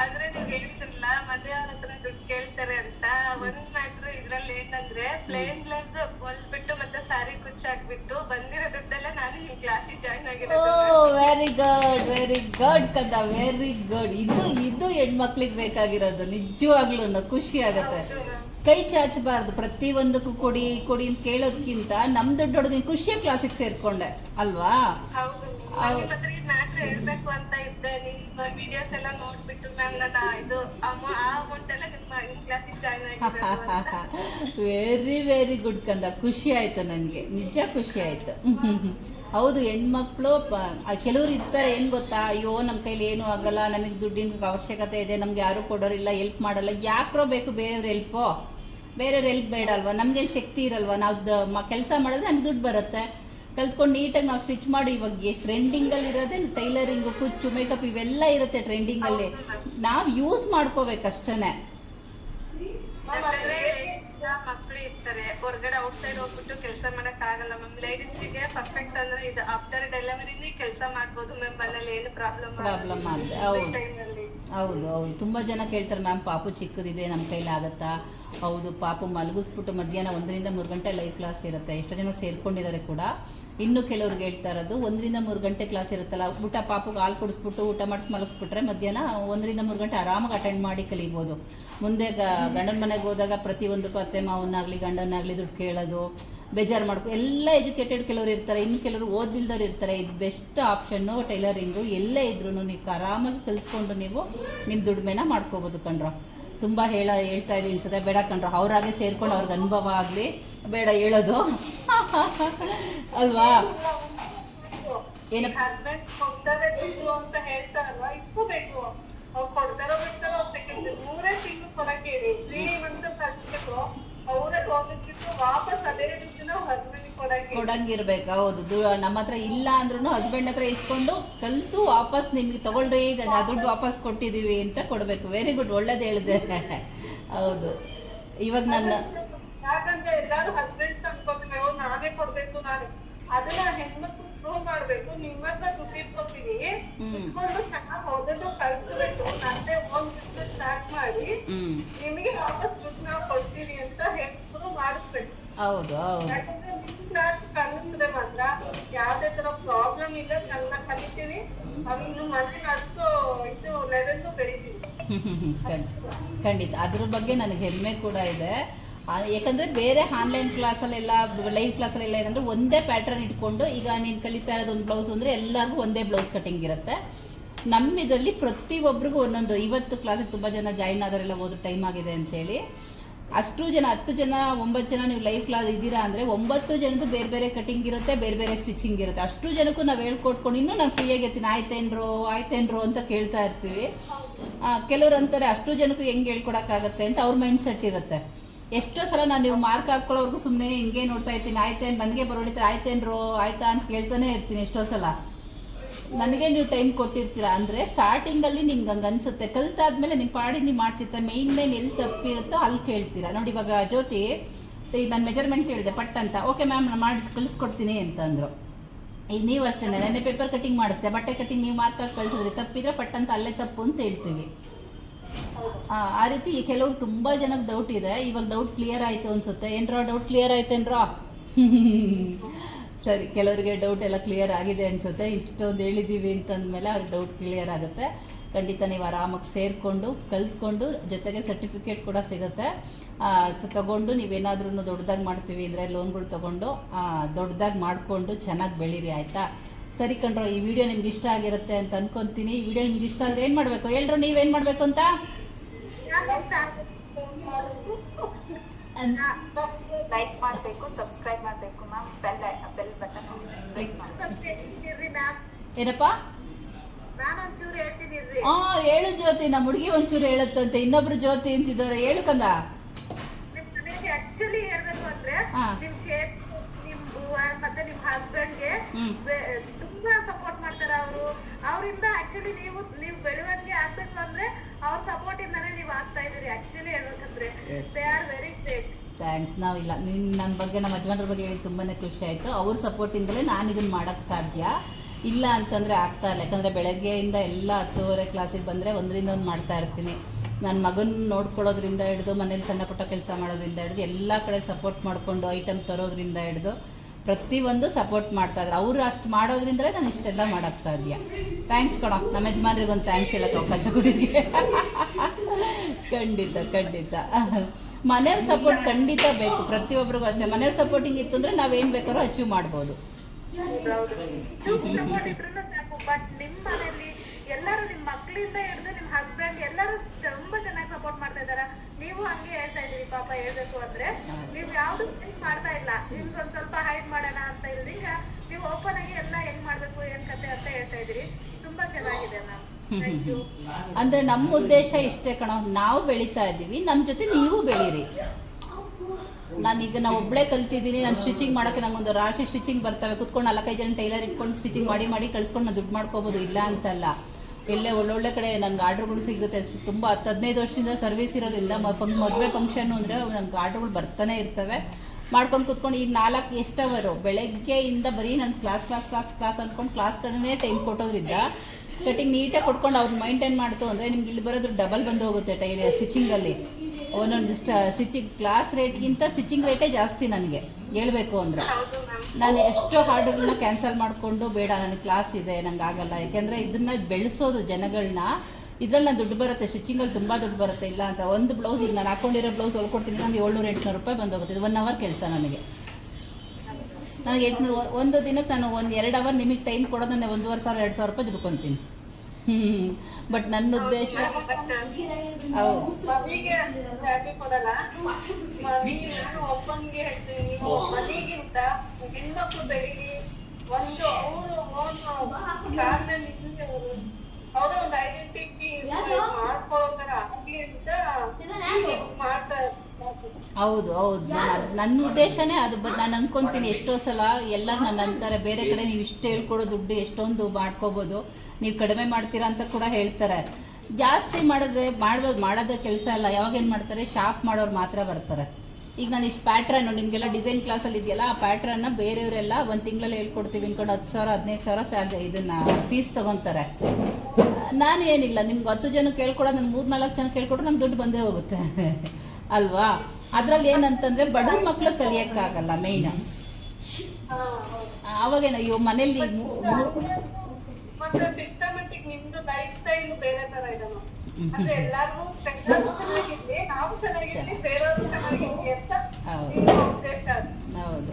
ಅಂದ್ರೆ ನೀವ್ ಹೇಳಿದ್ರಲ್ಲ ಮದ್ವೆ ಅವ್ರ ಹತ್ರ ದುಡ್ಡು ಕೇಳ್ತಾರೆ ಅಂತ. ಒಂದ್ ಮ್ಯಾಟ್ರ್ ಇದ್ರಲ್ಲಿ ಏನಂದ್ರೆ ಪ್ಲೇನ್ ಬ್ಲೌಸ್ ಹೊಲ್ಬಿಟ್ಟು ಮತ್ತೆ ಸಾರಿ ಕುಚ್ಚಾಕ್ಬಿಟ್ಟು ಬಂದಿರೋ ದುಡ್ಡೆಲ್ಲ ನಾನು ನಿಮ್ ಕ್ಲಾಸಿಗೆ ಜಾಯ್ನ್ ಆಗಿರೋದು ವೆರಿ ಗುಡ್ ವೆರಿ ಗುಡ್ ಕಂದ ವೆರಿ ಗುಡ್ ಇದು ಇದು ಹೆಣ್ಮಕ್ಳಿಗೆ ಬೇಕಾಗಿರೋದು ನಿಜವಾಗ್ಲೂ ಖುಷಿ ಆಗತ್ತೆ. ಕೈ ಚಾಚಬಾರ್ದು ಪ್ರತಿಯೊಂದಕ್ಕೂ ಕೊಡಿ ಕೊಡಿ ಅಂತ ಕೇಳೋದಕ್ಕಿಂತ ನಮ್ ದುಡ್ಡು ಹೊಡೆದ್ ಖುಷಿಯ ಕ್ಲಾಸಿಗೆ ಸೇರ್ಕೊಂಡೆ ಅಲ್ವಾ? ಹೇಳ್ಬೇಕು ಅಂತ ಇದ್ದೆ. ನಿಮ್ಮ ವಿಡಿಯೋಸ್ ಎಲ್ಲ ನೋಡ್ಬಿಟ್ಟು ಮ್ಯಾಮ್ ನನ್ನ ಇದು ಅಮ್ಮ ಆ ಅಮೌಂಟ್ ಎಲ್ಲ ನಿಮ್ಮ ನಿಮ್ ಕ್ಲಾಸಿಗೆ ಜಾಯ್ನ್ ವೆರಿ ವೆರಿ ಗುಡ್ ಕಂದ. ಖುಷಿ ಆಯ್ತು ನನಗೆ. ನಿಜ ಖುಷಿ ಆಯ್ತು. ಹೌದು, ಹೆಣ್ಮಕ್ಳು ಕೆಲವ್ರು ಇರ್ತಾರೆ, ಏನು ಗೊತ್ತಾ? ಅಯ್ಯೋ ನಮ್ಮ ಕೈಲಿ ಏನೂ ಆಗಲ್ಲ, ನಮಗೆ ದುಡ್ಡಿನ ಅವಶ್ಯಕತೆ ಇದೆ, ನಮ್ಗೆ ಯಾರು ಕೊಡೋರಿಲ್ಲ ಹೆಲ್ಪ್ ಮಾಡಲ್ಲ. ಯಾಕ್ರೋ ಬೇಕು ಬೇರೆಯವ್ರ ಹೆಲ್ಪು ಬೇರೆಯವ್ರ ಹೆಲ್ಪ್ ಬೇಡ ಅಲ್ವಾ ನಮ್ಗೇನು ಶಕ್ತಿ ಇರಲ್ವಾ? ನಾವು ಕೆಲಸ ಮಾಡಿದ್ರೆ ನಮ್ಗೆ ದುಡ್ಡು ಬರುತ್ತೆ. ಕಲ್ತ್ಕೊಂಡು ನೀಟಾಗಿ ನಾವು ಸ್ಟಿಚ್ ಮಾಡಿ ಇವಾಗ ಟ್ರೆಂಡಿಂಗಲ್ಲಿ ಇರೋದೇ ಟೈಲರಿಂಗ್ ಕುಚ್ಚು ಮೇಕಪ್ ಇವೆಲ್ಲ ಇರುತ್ತೆ ಟ್ರೆಂಡಿಂಗಲ್ಲಿ ನಾವು ಯೂಸ್ ಮಾಡ್ಕೋಬೇಕಷ್ಟೇ ಅಷ್ಟೇನೆ. Ladies ಗೆ ಮಕ್ಳು ಇರ್ತಾರೆ ಹೊರಗಡೆ ಔಟ್ಸೈಡ್ ಹೋಗ್ಬಿಟ್ಟು ಕೆಲಸ ಮಾಡಕ್ ಆಗಲ್ಲ ಮ್ಯಾಮ್ ಲೇಡೀಸ್ಗೆ ಪರ್ಫೆಕ್ಟ್ ಅಂದ್ರೆ ಇದು ಆಫ್ಟರ್ ಡೆಲಿವರಿನೇ ಕೆಲಸ ಮಾಡ್ಬೋದು ಮ್ಯಾಮ್ ಮನೇಲಿ ಏನು ಪ್ರಾಬ್ಲಮ್ ಪ್ರಾಬ್ಲಮ್ ಆಗುತ್ತೆ ಹೌದು ಹೌದು. ತುಂಬ ಜನ ಕೇಳ್ತಾರೆ, ಮ್ಯಾಮ್, ಪಾಪು ಚಿಕ್ಕದಿದೆ ನಮ್ಮ ಕೈಲಿ ಆಗುತ್ತಾ? ಹೌದು, ಪಾಪು ಮಲಗಿಸ್ಬಿಟ್ಟು ಮಧ್ಯಾಹ್ನ ಒಂದರಿಂದ ಮೂರು ಗಂಟೆ ಲೈವ್ ಕ್ಲಾಸ್ ಇರುತ್ತೆ. ಎಷ್ಟೋ ಜನ ಸೇರ್ಕೊಂಡಿದ್ದಾರೆ ಕೂಡ. ಇನ್ನು ಕೆಲವ್ರಿಗೆ ಹೇಳ್ತಾ ಇರೋದು, ಒಂದರಿಂದ ಮೂರು ಗಂಟೆ ಕ್ಲಾಸ್ ಇರುತ್ತಲ್ಲ, ಊಟ ಪಾಪುಗೆ ಹಾಲು ಕುಡಿಸ್ಬಿಟ್ಟು, ಊಟ ಮಾಡಿಸಿ ಮಲಗಿಸ್ಬಿಟ್ರೆ ಮಧ್ಯಾಹ್ನ ಒಂದರಿಂದ ಮೂರು ಗಂಟೆ ಆರಾಮಾಗಿ ಅಟೆಂಡ್ ಮಾಡಿ ಕಲಿಬೋದು. ಮುಂದೆ ಗಂಡನ ಮನೆಗೆ ಹೋದಾಗ ಪ್ರತಿಯೊಂದಕ್ಕೂ ಅತ್ತೆ ಮಾವನಾಗಲಿ, ಗಂಡನಾಗಲಿ ದುಡ್ಡು ಕೇಳೋದು ಬೇಜಾರು ಮಾಡ್ಕೊ ಎಲ್ಲ ಎಜುಕೇಟೆಡ್ ಕೆಲವರು ಇರ್ತಾರೆ, ಇನ್ನು ಕೆಲವರು ಓದಿಲ್ದವ್ರು ಇರ್ತಾರೆ, ಇದು ಬೆಸ್ಟ್ ಆಪ್ಷನ್ನು ಟೈಲರಿಂಗು ಎಲ್ಲೇ ಇದ್ರೂ ನೀವು ಆರಾಮಾಗಿ ಕಲ್ತ್ಕೊಂಡು ನೀವು ನಿಮ್ಮ ದುಡ್ಮೆನ ಮಾಡ್ಕೋಬೋದು ಕಣ್ರೋ. ತುಂಬ ಹೇಳ ಹೇಳ್ತಾ ಇದೀನಿ ಅನ್ಸುತ್ತೆ. ಬೇಡ ಕಣ್ರು, ಅವ್ರಾಗೆ ಸೇರ್ಕೊಂಡು ಅವ್ರಿಗೆ ಅನುಭವ ಆಗಲಿ. ಬೇಡ ಹೇಳೋದು. ಅಲ್ವಾ? ಏನಪ್ಪ ಕಲ್ತ್ಬಿಟ್ಟು ಅವರೇ ಹೋಗ್ಬಿಟ್ಟು ವಾಪಸ್ ಅದೇ ದುಡ್ಡನ್ನ ಹಸ್ಬೆಂಡ್ ಕೊಡಕ್ಕೆ ಹೇಳಿ. ಕೊಡಂಗಿರ್ಬೇಕು ಹೌದು. ನಮ್ಮ ಹತ್ರ ಇಲ್ಲ ಅಂದ್ರೂ ಹಸ್ಬೆಂಡ್ ಹತ್ರ ಇಸ್ಕೊಂಡು ಕಲ್ತು ವಾಪಸ್ ನಿಮಗೆ ತಗೊಳ್ರಿ ಆ ದುಡ್ಡು ವಾಪಸ್ ಕೊಟ್ಟಿದ್ದೀವಿ ಅಂತ ಕೊಡಬೇಕು. ವೆರಿ ಗುಡ್ ಒಳ್ಳೇದು ಹೇಳಿದೆ. ಹೌದು. ಇವಾಗ ನನ್ನ ಯಾಕಂದ್ರೆ ಎಲ್ಲಾರು ಹಸ್ಬೆಂಡ್ಸ್ ಅನ್ಕೋತೀವಿ ನಾನೇ ಕೊಡ್ಬೇಕು ನಾನೇ. ಅದನ್ನ ಹೆಣ್ಮಕ್ಳು ಪ್ರೂವ್ ಮಾಡ್ಬೇಕು ನಿಮ್ಮ ಹತ್ರ ದುಡ್ಡು ಇಸ್ಕೊತೀವಿ. ಹ್ಮ್. ಇಸ್ಕೊಂಡು ಚೆನ್ನಾಗಿ ಓದೋದು ಕಲ್ತ್ಬೇಕು ನಂದೇ ಓನ್ ಬಿಸ್ನೆಸ್ ಸ್ಟಾರ್ಟ್ ಮಾಡಿ ನಿಮಗೆ ವಾಪಸ್ ದುಡ್ಡು ನಾವು ಕೊಡ್ತೀವಿ ಅಂತ ಹೆಣ್ಣು ಮಾಡಿಸ್ಬೇಕು. ಹೌದು ಹೌದು. ಕ್ಲಾಸ್ ಕಲಿಸಿದ್ರೆ ಮಾತ್ರ. ಯಾವ್ದೇ ತರ ಪ್ರಾಬ್ಲಮ್ ಇಲ್ಲ, ಚೆನ್ನಾಗಿ ಕಲಿತೀವಿ. ಅವ್ನು ಇದು ಲೆವೆಲ್ ಬೆಳಿತೀವಿ. ಖಂಡಿತ. ಅದ್ರ ಬಗ್ಗೆ ನನಗೆ ಹೆಮ್ಮೆ ಕೂಡ ಇದೆ. ಯಾಕಂದ್ರೆ ಬೇರೆ ಆನ್ಲೈನ್ ಕ್ಲಾಸಲ್ಲೆಲ್ಲ ಲೈವ್ ಕ್ಲಾಸಲ್ಲೆಲ್ಲ ಏನಂದ್ರೆ ಒಂದೇ ಪ್ಯಾಟರ್ನ್ ಇಟ್ಕೊಂಡು ಈಗ ನೀನು ಕಲಿತಾ ಇರೋದು ಒಂದು ಬ್ಲೌಸ್ ಅಂದರೆ ಎಲ್ಲರಿಗೂ ಒಂದೇ ಬ್ಲೌಸ್ ಕಟಿಂಗ್ ಇರುತ್ತೆ. ನಮ್ಮ ಇದರಲ್ಲಿ ಪ್ರತಿಯೊಬ್ಬರಿಗೂ ಒಂದೊಂದು. ಇವತ್ತು ಕ್ಲಾಸಿಗೆ ತುಂಬ ಜನ ಜಾಯಿನ್ ಆದರೆಲ್ಲ ಓದೋ ಟೈಮ್ ಆಗಿದೆ ಅಂತೇಳಿ. ಅಷ್ಟು ಜನ, ಹತ್ತು ಜನ, ಒಂಬತ್ತು ಜನ ನೀವು ಲೈವ್ ಕ್ಲಾಸ್ ಇದ್ದೀರಾ ಅಂದರೆ ಒಂಬತ್ತು ಜನದ್ದು ಬೇರೆ ಬೇರೆ ಕಟಿಂಗ್ ಇರುತ್ತೆ, ಬೇರೆ ಬೇರೆ ಸ್ಟಿಚಿಂಗ್ ಇರುತ್ತೆ. ಅಷ್ಟು ಜನಕ್ಕೂ ನಾವು ಹೇಳ್ಕೊಟ್ಕೊಂಡು ಇನ್ನೂ ನಾನು ಫ್ರೀಯಾಗಿ ಇರ್ತೀನಿ ಆಯ್ತೇನ್ರೋ ಆಯ್ತೇನ್ರೋ ಅಂತ ಕೇಳ್ತಾ ಇರ್ತೀವಿ. ಕೆಲವರು ಅಂತಾರೆ, ಅಷ್ಟು ಜನಕ್ಕೂ ಹೆಂಗೆ ಹೇಳ್ಕೊಡೋಕ್ಕಾಗತ್ತೆ ಅಂತ ಅವ್ರ ಮೈಂಡ್ ಸೆಟ್ ಇರುತ್ತೆ. ಎಷ್ಟೋ ಸಲ ನಾನು ನೀವು ಮಾರ್ಕ್ ಹಾಕೊಳ್ಳೋರ್ಗು ಸುಮ್ಮನೆ ಹಿಂಗೆ ನೋಡ್ತಾ ಇರ್ತೀನಿ, ಆಯ್ತೇನು, ನನಗೆ ಬರೋಡಿತ ಆಯ್ತೇನ್ರೋ, ಆಯ್ತಾ? ಅಂತ ಕೇಳ್ತಾನೆ ಇರ್ತೀನಿ ಎಷ್ಟೋ ಸಲ. ನನಗೆ ನೀವು ಟೈಮ್ ಕೊಟ್ಟಿರ್ತೀರಾ ಅಂದರೆ ಸ್ಟಾರ್ಟಿಂಗಲ್ಲಿ ನಿಮ್ಗೆ ಹಂಗೆ ಅನ್ಸುತ್ತೆ. ಕಲ್ತಾದ್ಮೇಲೆ ನಿಮ್ಮ ಪಾಡಿ ನೀವು ಮಾಡ್ತಿರ್ತಾ ಮೇಯ್ನ್ ಮೇನ್ ಎಲ್ಲಿ ತಪ್ಪಿರುತ್ತೋ ಅಲ್ಲಿ ಕೇಳ್ತೀರಾ. ನೋಡಿ ಇವಾಗ ಜ್ಯೋತಿ ಈಗ ನಾನು ಮೆಜರ್ಮೆಂಟ್ ಹೇಳಿದೆ ಪಟ್ ಅಂತ. ಓಕೆ ಮ್ಯಾಮ್ ನಾನು ಮಾಡಿ ಕಳಿಸ್ಕೊಡ್ತೀನಿ ಅಂತಂದರು. ಈಗ ನೀವು ಅಷ್ಟೇ, ನೆನೆ ಪೇಪರ್ ಕಟಿಂಗ್ ಮಾಡಿಸ್ದೆ. ಬಟ್ಟೆ ಕಟಿಂಗ್ ನೀವು ಮಾತ್ರ ಕಳಿಸಿದ್ರೆ ತಪ್ಪಿದ್ರೆ ಪಟ್ ಅಂತ ಅಲ್ಲೇ ತಪ್ಪು ಅಂತ ಹೇಳ್ತೀವಿ. ಆ ರೀತಿ ಕೆಲವ್ರು ತುಂಬ ಜನಕ್ಕೆ ಡೌಟ್ ಇದೆ. ಇವಾಗ ಡೌಟ್ ಕ್ಲಿಯರ್ ಆಯಿತು ಅನ್ಸುತ್ತೆ. ಏನ್ರಾ ಡೌಟ್ ಕ್ಲಿಯರ್ ಆಯ್ತೇನ್ರೋ? ಸರಿ, ಕೆಲವರಿಗೆ ಡೌಟ್ ಎಲ್ಲ ಕ್ಲಿಯರ್ ಆಗಿದೆ ಅನ್ಸುತ್ತೆ. ಇಷ್ಟೊಂದು ಹೇಳಿದ್ದೀವಿ ಅಂತಂದಮೇಲೆ ಅವ್ರಿಗೆ ಡೌಟ್ ಕ್ಲಿಯರ್ ಆಗುತ್ತೆ. ಖಂಡಿತ ನೀವು ಆರಾಮಾಗಿ ಸೇರಿಕೊಂಡು, ಕಲ್ತ್ಕೊಂಡು, ಜೊತೆಗೆ ಸರ್ಟಿಫಿಕೇಟ್ ಕೂಡ ಸಿಗುತ್ತೆ. ತಗೊಂಡು ನೀವೇನಾದ್ರೂ ದೊಡ್ಡದಾಗಿ ಮಾಡ್ತೀವಿ ಅಂದರೆ ಲೋನ್ಗಳು ತೊಗೊಂಡು ದೊಡ್ಡದಾಗಿ ಮಾಡಿಕೊಂಡು ಚೆನ್ನಾಗಿ ಬೆಳೀರಿ, ಆಯಿತಾ? ಸರಿ ಕಣ್ರೋ, ಈ ವಿಡಿಯೋ ನಿಮ್ಗೆ ಇಷ್ಟ ಆಗಿರುತ್ತೆ ಅಂತ ಅನ್ಕೊಂತೀನಿ. ಈ ವಿಡಿಯೋ ನಿಮ್ಗೆ ಇಷ್ಟ ಆದರೆ ಏನು ಮಾಡಬೇಕು? ಎಲ್ಲರೂ ನೀವೇನು ಮಾಡಬೇಕು ಅಂತ? ಲೈಕ್ ಮಾಡಬೇಕು ಸಬ್ಸ್ಕ್ರೈಬ್ ಮಾಡಬೇಕು ma'am bell bell button press ಮಾಡಿ. ಏನಪ್ಪ? ಹಾ ಹೇಳು ಜ್ಯೋತಿ ನಮ್ಮ ಹುಡುಗಿ ಒಂಚೂರು ಹೇಳುತ್ತಂತೆ ಇನ್ನೊಬ್ರು ಜ್ಯೋತಿ ಅಂತಿದ್ದಾರೆ. ಹೇಳು ಕಂದ. ಆಕ್ಚುಲಿ ಹೇಳ್ಬೇಕು ಅಂದ್ರೆ ಹಾ. ನಿಮ್ ಮತ್ತೆ ನಿಮ್ ಹಸ್ಬೆಂಡ್ಗೆ ಗೆ ತುಂಬಾ ಸಪೋರ್ಟ್ ಮಾಡ್ತಾರೆ ಅವರು. ಅವರಿಂದ ಆಕ್ಚುಲಿ ನೀವು ನೀವು ಬೆಳವಣಿಗೆ ಆಗ್ಬೇಕು ಅಂದ್ರೆ ಅವ್ರ ಸಪೋರ್ಟ್ ಇಂದಾನೆ ನೀವು ಆಗ್ತಾ ಇದೀರಿ ಆಕ್ಚುಲಿ ಹೇಳ್ಬೇಕಂದ್ರೆ. They are very great thanks ನಾವಿಲ್ಲ ನಿನ್ನ ನನ್ನ ಬಗ್ಗೆ ನಮ್ಮ ಯಜಮಾನ್ರ ಬಗ್ಗೆ ಹೇಳಿ ತುಂಬಾ ಖುಷಿ ಆಯಿತು. ಅವ್ರ ಸಪೋರ್ಟಿಂದಲೇ ನಾನು ಇದನ್ನ ಮಾಡೋಕ್ಕೆ ಸಾಧ್ಯ. ಇಲ್ಲ ಅಂತಂದರೆ ಆಗ್ತಾ ಇಲ್ಲ. ಯಾಕಂದರೆ ಬೆಳಗ್ಗೆಯಿಂದ ಎಲ್ಲ ಹತ್ತುವರೆ ಕ್ಲಾಸಿಗೆ ಬಂದರೆ ಒಂದರಿಂದ ಒಂದು ಮಾಡ್ತಾ ಇರ್ತೀನಿ. ನನ್ನ ಮಗನ ನೋಡ್ಕೊಳ್ಳೋದ್ರಿಂದ ಹಿಡಿದು ಮನೇಲಿ ಸಣ್ಣ ಪುಟ್ಟ ಕೆಲಸ ಮಾಡೋದ್ರಿಂದ ಹಿಡಿದು ಎಲ್ಲ ಕಡೆ ಸಪೋರ್ಟ್ ಮಾಡಿಕೊಂಡು ಐಟಮ್ ತರೋದ್ರಿಂದ ಹಿಡಿದು ಪ್ರತಿಯೊಂದು ಸಪೋರ್ಟ್ ಮಾಡ್ತಾ ಇದ್ದಾರೆ ಅವರು ಅಷ್ಟು ಮಾಡೋದ್ರಿಂದಲೇ ನಾನು ಇಷ್ಟೆಲ್ಲ ಮಾಡೋಕ್ಕೆ ಸಾಧ್ಯ. ಥ್ಯಾಂಕ್ಸ್ ಕೊಡ ನಮ್ಮ ಯಜಮಾನ್ರಿಗೊಂದು ಥ್ಯಾಂಕ್ಸ್ ಹೇಳೋಕ್ಕೆ ಅವಕಾಶ ಕೊಡಿದ್ವಿ ಖಂಡಿತ ಖಂಡಿತ. ಮನೆಯವ್ರ ಸಪೋರ್ಟ್ ಖಂಡಿತ ಬೇಕು. ಪ್ರತಿಯೊಬ್ಬರಿಗೂ ಅಷ್ಟೇ. ಮನೇಲಿ ಸಪೋರ್ಟಿಂಗ್ ಇತ್ತು ಅಂದರೆ ನಾವೇನು ಬೇಕಾದ್ರೂ ಅಚೀವ್ ಮಾಡ್ಬೋದು. ಎಲ್ಲರೂ ನಿಮ್ಮ ಮಕ್ಕಳಿಂದ ಹಿಡಿದು ನಿಮ್ಮ ಹಸ್ಬೆಂಡ್ ಎಲ್ಲರೂ ತುಂಬಾ ಚೆನ್ನಾಗಿ ಸಪೋರ್ಟ್ ಮಾಡ್ತಾ ಇದಾರ. ನೀವು ಹಂಗೆ ಹೇಳ್ತಾ ಇದೀರಿ ಪಾಪ ಹೇಳ್ಬೇಕು ಅಂದ್ರೆ. ನೀವು ಯಾವ್ದು ಮಾಡ್ತಾ ಇಲ್ಲ. ನಿಮ್ಗೆ ಒಂದ್ ಸ್ವಲ್ಪ ಹೈಡ್ ಮಾಡೋಣ ಅಂತ ಇಲ್ರಿ. ಈಗ ನೀವು ಓಪನ್ ಆಗಿ ಎಲ್ಲ ಹೆಂಗ್ ಮಾಡ್ಬೇಕು, ಏನ್ ಕತೆ ಅಂತ ಹೇಳ್ತಾ ಇದೀರಿ ತುಂಬಾ ಚೆನ್ನಾಗಿದೆ ಮ್ಯಾಮ್ ಅಂದರೆ ನಮ್ಮ ಉದ್ದೇಶ ಇಷ್ಟೇ ಕಣ. ನಾವು ಬೆಳೀತಾ ಇದೀವಿ ನಮ್ಮ ಜೊತೆ ನೀವು ಬೆಳೀರಿ. ನಾನೀಗ ನಾವು ಒಬ್ಬಳೇ ಕಲ್ತಿದ್ದೀನಿ. ನಾನು ಸ್ಟಿಚಿಂಗ್ ಮಾಡೋಕ್ಕೆ ನಂಗೊಂದು ರಾಶಿ ಸ್ಟಿಚಿಂಗ್ ಬರ್ತವೆ. ಕುತ್ಕೊಂಡು ನಾಲ್ಕೈದು ಜನ ಟೈಲರ್ ಇಟ್ಕೊಂಡು ಸ್ಟಿಚಿಂಗ್ ಮಾಡಿ ಮಾಡಿ ಕಳ್ಸ್ಕೊಂಡು ನಾನು ದುಡ್ಡು ಮಾಡ್ಕೋಬೋದು ಇಲ್ಲ ಅಂತಲ್ಲ. ಎಲ್ಲೇ ಒಳ್ಳೊಳ್ಳೆ ಕಡೆ ನನಗೆ ಆರ್ಡ್ರ್ಗಳು ಸಿಗುತ್ತೆ. ತುಂಬ ಹತ್ತು, ಹದಿನೈದು ವರ್ಷದಿಂದ ಸರ್ವಿಸ್ ಇರೋದ್ರಿಂದ ಮದುವೆ ಫಂಕ್ಷನ್ ಅಂದರೆ ನಮ್ಗೆ ಆರ್ಡ್ರ್ಗಳು ಬರ್ತಾನೆ ಇರ್ತವೆ. ಮಾಡ್ಕೊಂಡು ಕುತ್ಕೊಂಡು ಈಗ ನಾಲ್ಕು ಎಷ್ಟು ಅವರು ಬೆಳಗ್ಗೆಯಿಂದ ಬರೀ ನನ್ನ ಕ್ಲಾಸ್ ಕ್ಲಾಸ್ ಕ್ಲಾಸ್ ಕ್ಲಾಸ್ ಅಂದ್ಕೊಂಡು ಕ್ಲಾಸ್ ಕಡೆನೇ ಟೈಮ್ ಕೊಟ್ಟೋದ್ರಿಂದ ಕಟಿಂಗ್ ನೀಟಾಗಿ ಕೊಟ್ಕೊಂಡು ಅವ್ರು ಮೈಂಟೈನ್ ಮಾಡ್ತು ಅಂದರೆ ನಿಮ್ಗೆ ಇಲ್ಲಿ ಬರೋದು ಡಬಲ್ ಬಂದು ಹೋಗುತ್ತೆ ಟೈಲ್ ಸ್ಟಿಚಿಂಗಲ್ಲಿ ಒಂದೊಂದು ಸ್ಟಿಚಿಂಗ್ ಕ್ಲಾಸ್ ರೇಟ್ಗಿಂತ ಸ್ಟಿಚಿಂಗ್ ರೇಟೇ ಜಾಸ್ತಿ ನನಗೆ. ಹೇಳ್ಬೇಕು ಅಂದರೆ. ನಾನು ಎಷ್ಟೋ ಹಾರ್ಡ್ಗಳನ್ನ ಕ್ಯಾನ್ಸಲ್ ಮಾಡಿಕೊಂಡು ಬೇಡ ನನಗೆ ಕ್ಲಾಸ್ ಇದೆ ನಂಗೆ ಆಗಲ್ಲ. ಯಾಕೆಂದರೆ ಇದನ್ನ ಬೆಳೆಸೋದು ಜನಗಳನ್ನ ಇದ್ರಲ್ಲಿ ನಾನು ದುಡ್ಡು ಬರುತ್ತೆ ಸ್ಟಿಚಿಂಗಲ್ಲಿ ತುಂಬ ದುಡ್ಡು ಬರುತ್ತೆ ಇಲ್ಲ ಅಂತ. ಒಂದು ಬ್ಲೌಸ್ ಈಗ ನಾನು ಹಾಕೊಂಡಿರೋ ಬ್ಲೌಸ್ ಹೊಲ್ಕೊಡ್ತೀನಿ ನನಗೆ ಏಳ್ನೂರು ಎಂಟುನೂರು ರೂಪಾಯಿ ಬಂದೋಗುತ್ತೆ. ಇದು ಒನ್ ಅವರ್ ಕೆಲಸ ನನಗೆ. ನನಗೆ ಎಂಟುನೂರು ಒಂದು ದಿನಕ್ಕೆ ನಾನು ಒಂದು ಎರಡು ಅವರ್ ನಿಮಗೆ ಟೈಮ್ ಕೊಡೋದು ನಾನು ಒಂದೂವರೆ ಸಾವಿರ ಎರಡು ಸಾವಿರ ರೂಪಾಯಿ ದುಡ್ಕೊತೀನಿ. ಬಟ್ ನನ್ನ ಉದ್ದೇಶ ಹೌದು ಹೌದು ಹೌದು. ನಾನು ನನ್ನ ಉದ್ದೇಶನೇ ಅದು ನಾನು ಅನ್ಕೊಂತೀನಿ ಎಷ್ಟೋ ಸಲ ಎಲ್ಲ ನನ್ನ ಅಂತಾರೆ, ಬೇರೆ ಕಡೆ ನೀವು ಇಷ್ಟು ಹೇಳ್ಕೊಡೋ ದುಡ್ಡು ಎಷ್ಟೊಂದು ಮಾಡ್ಕೋಬೋದು, ನೀವು ಕಡಿಮೆ ಮಾಡ್ತೀರಾ ಅಂತ ಕೂಡ ಹೇಳ್ತಾರೆ. ಜಾಸ್ತಿ ಮಾಡಿದ್ರೆ ಮಾಡ್ಬೋದು ಮಾಡೋದ ಕೆಲಸ ಅಲ್ಲ, ಯಾವಾಗ ಏನು ಮಾಡ್ತಾರೆ ಶಾಪ್ ಮಾಡೋರು ಮಾತ್ರ ಬರ್ತಾರೆ. ಈಗ ನಾನು ಇಷ್ಟು ಪ್ಯಾಟ್ರನ್ನು ನಿಮಗೆಲ್ಲ ಡಿಸೈನ್ ಕ್ಲಾಸಲ್ಲಿ ಇದೆಯಲ್ಲ, ಆ ಪ್ಯಾಟ್ರನ್ನ ಬೇರೆಯವರೆಲ್ಲ ಒಂದು ತಿಂಗಳಲ್ಲಿ ಹೇಳ್ಕೊಡ್ತೀವಿ ಅಂದ್ಕೊಂಡು ಹತ್ತು ಸಾವಿರ, ಹದಿನೈದು ಸಾವಿರ ಸ್ಯಾಲ್ರಿ ಇದನ್ನು ಫೀಸ್ ತೊಗೊತಾರೆ. ನಾನು ಏನಿಲ್ಲ, ನಿಮ್ಗೆ ಹತ್ತು ಜನ ಕೇಳ್ಕೊಡೋದು ನಾನು ಮೂರು ನಾಲ್ಕು ಜನ ಕೇಳ್ಕೊಟ್ರೆ ನಂಗೆ ದುಡ್ಡು ಬಂದೇ ಹೋಗುತ್ತೆ. ಅಲ್ವಾ? ಅದ್ರಲ್ಲಿ ಏನಂತಂದ್ರೆ ಬಡವ್ರ ಮಕ್ಳು ಕಲಿಯಕ್ಕಾಗಲ್ಲ ಮೇಯ್ನ್ ಅವಾಗೇನ ಅಯ್ಯೋ ಮನೇಲಿ ಹೌದು.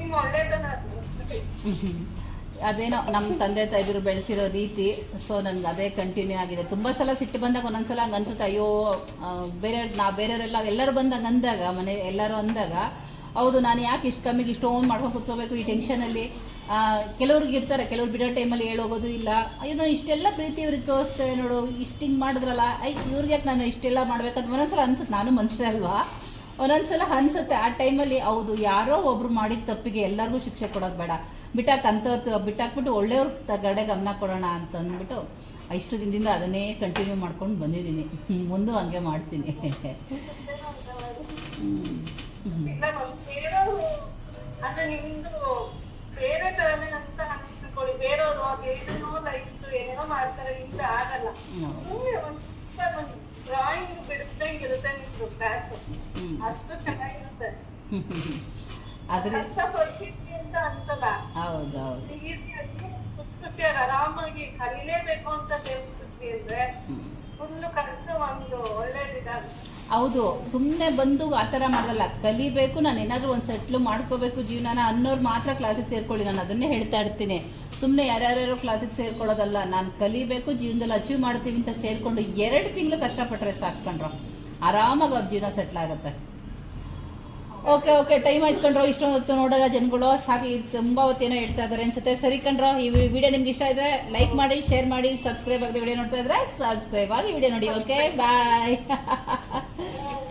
ಅದೇನೋ ನಮ್ಮ ತಂದೆ ತಾಯಿದ್ರು ಬೆಳೆಸಿರೋ ರೀತಿ ಸೊ ನನ್ಗೆ ಅದೇ ಕಂಟಿನ್ಯೂ ಆಗಿದೆ. ತುಂಬ ಸಲ ಸಿಟ್ಟು ಬಂದಾಗ ಒಂದೊಂದ್ಸಲ ಹಂಗೆ ಅನ್ಸುತ್ತೆ, ಅಯ್ಯೋ ಬೇರೆ ನಾ ಬೇರೆಯವರೆಲ್ಲ ಎಲ್ಲರೂ ಬಂದಾಗ ಅಂದಾಗ, ಮನೆ, ಎಲ್ಲರೂ ಅಂದಾಗ, ಹೌದು, ನಾನು ಯಾಕೆ ಇಷ್ಟು ಕಮ್ಮಿಗೆ ಇಷ್ಟೊಂದು ಮಾಡ್ಕೊಂಡು ಕೂತ್ಕೋಬೇಕು ಈ ಟೆನ್ಷನಲ್ಲಿ ಕೆಲವ್ರಿಗೆ ಇರ್ತಾರೆ, ಕೆಲವ್ರು ಬಿಡೋ ಟೈಮಲ್ಲಿ ಹೇಳೋಗೋದು ಇಲ್ಲ. ನಾನು ಇಷ್ಟೆಲ್ಲ ಪ್ರೀತಿ ಇವ್ರಿಗೆ ತೋರಿಸ್ತೇವೆ ನೋಡು, ಇಷ್ಟು ಹಿಂಗೆ ಮಾಡಿದ್ರಲ್ಲ, ಐ, ಇವ್ರಿಗೆ ಯಾಕೆ ನಾನು ಇಷ್ಟೆಲ್ಲ ಮಾಡ್ಬೇಕಂತ ಒಂದೊಂದ್ಸಲ ಅನ್ಸುತ್ತೆ, ನಾನು ಮನುಷ್ಯ ಅಲ್ವಾ? ಒಂದೊಂದ್ಸಲ ಅನ್ಸುತ್ತೆ ಆ ಟೈಮಲ್ಲಿ ಹೌದು ಯಾರೋ ಒಬ್ರು ಮಾಡಿದ ತಪ್ಪಿಗೆ ಎಲ್ಲರಿಗೂ ಶಿಕ್ಷೆ ಕೊಡೋದು ಬೇಡ. ಬಿಟ್ಟಾಕ್ ಅಂಥವ್ರು ಬಿಟ್ಟಾಕ್ಬಿಟ್ಟು ಒಳ್ಳೆಯವ್ರ ಕಡೆ ಗಮನ ಕೊಡೋಣ ಅಂತ ಅಂದ್ಬಿಟ್ಟು ಇಷ್ಟು ದಿನದಿಂದ ಅದನ್ನೇ ಕಂಟಿನ್ಯೂ ಮಾಡ್ಕೊಂಡು ಬಂದಿದ್ದೀನಿ. ಮುಂದೆ ಹಂಗೆ ಮಾಡ್ತೀನಿ. ಬೇರೆಯವ್ರು ಏನೇನೋ ಮಾಡ್ತಾರೆ ಆಗಲ್ಲ. ಡ್ರಾಯಿಂಗ್ ಬಿಡಿಸ್ದಂಗೆ ಇರುತ್ತೆ ನಿಮ್ದು ಕ್ಲಾಸ್ ಅಷ್ಟು ಚೆನ್ನಾಗಿರುತ್ತೆ. ಕಷ್ಟಪಡ್ತಿದ್ವಿ ಅಂತ ಅನ್ಸಲ್ಲ. ಹೌದು ಹೌದು. ಈಸಿಯಾಗಿ ಖುಷಿಯಾಗಿ ಆರಾಮಾಗಿ ಕಲಿಲೇಬೇಕು ಅಂತ ಹೇಳ್ತಿದ್ವಿ ಅಂದ್ರೆ ಫುಲ್ಲು ಫುಲ್ ಒಂದು ಒಂದು ಒಳ್ಳೇದಿದೆ ಹೌದು ಸುಮ್ಮನೆ ಬಂದು ಆ ಥರ ಮಾಡಲ್ಲ. ಕಲಿಬೇಕು ನಾನು ಏನಾದರೂ ಒಂದು ಸೆಟ್ಲು ಮಾಡ್ಕೋಬೇಕು ಜೀವನನ ಅನ್ನೋರು ಮಾತ್ರ ಕ್ಲಾಸಿಗೆ ಸೇರ್ಕೊಳ್ಳಿ. ನಾನು ಅದನ್ನೇ ಹೇಳ್ತಾ ಇರ್ತೀನಿ. ಸುಮ್ಮನೆ ಯಾರ್ಯಾರ್ಯಾರೋ ಕ್ಲಾಸಿಗೆ ಸೇರ್ಕೊಳ್ಳೋದಲ್ಲ, ನಾನು ಕಲಿಬೇಕು, ಜೀವನದಲ್ಲಿ ಅಚೀವ್ ಮಾಡ್ತೀವಿ ಅಂತ ಸೇರಿಕೊಂಡು ಎರಡು ತಿಂಗಳು ಕಷ್ಟಪಟ್ಟರೆ ಸಾಕ್ಕೊಂಡ್ರು ಆರಾಮಾಗಿ ಅವ್ರ ಜೀವನ ಸೆಟ್ಲ್ ಆಗುತ್ತೆ. ಓಕೆ ಓಕೆ ಟೈಮ್ ಆಯ್ತು ಇಷ್ಟೊಂದು ಹೊತ್ತು ನೋಡಲ್ಲ ಜನಗಳು ಸಾಕು ಈಗ ತುಂಬ ಹೊತ್ತೇನೋ ಹೇಳ್ತಾ ಇದ್ದಾರೆ ಅನ್ಸುತ್ತೆ. ಸರಿ ಕಂಡ್ರೋ ಈ ವಿಡಿಯೋ ನಿಮ್ಗೆ ಇಷ್ಟ ಇದೆ ಲೈಕ್ ಮಾಡಿ ಶೇರ್ ಮಾಡಿ ಸಬ್ಸ್ಕ್ರೈಬ್ ಆಗದೆ ವಿಡಿಯೋ ನೋಡ್ತಾ ಇದ್ರೆ ಸಬ್ಸ್ಕ್ರೈಬ್ ಆಗಿ ವಿಡಿಯೋ ನೋಡಿ. Okay bye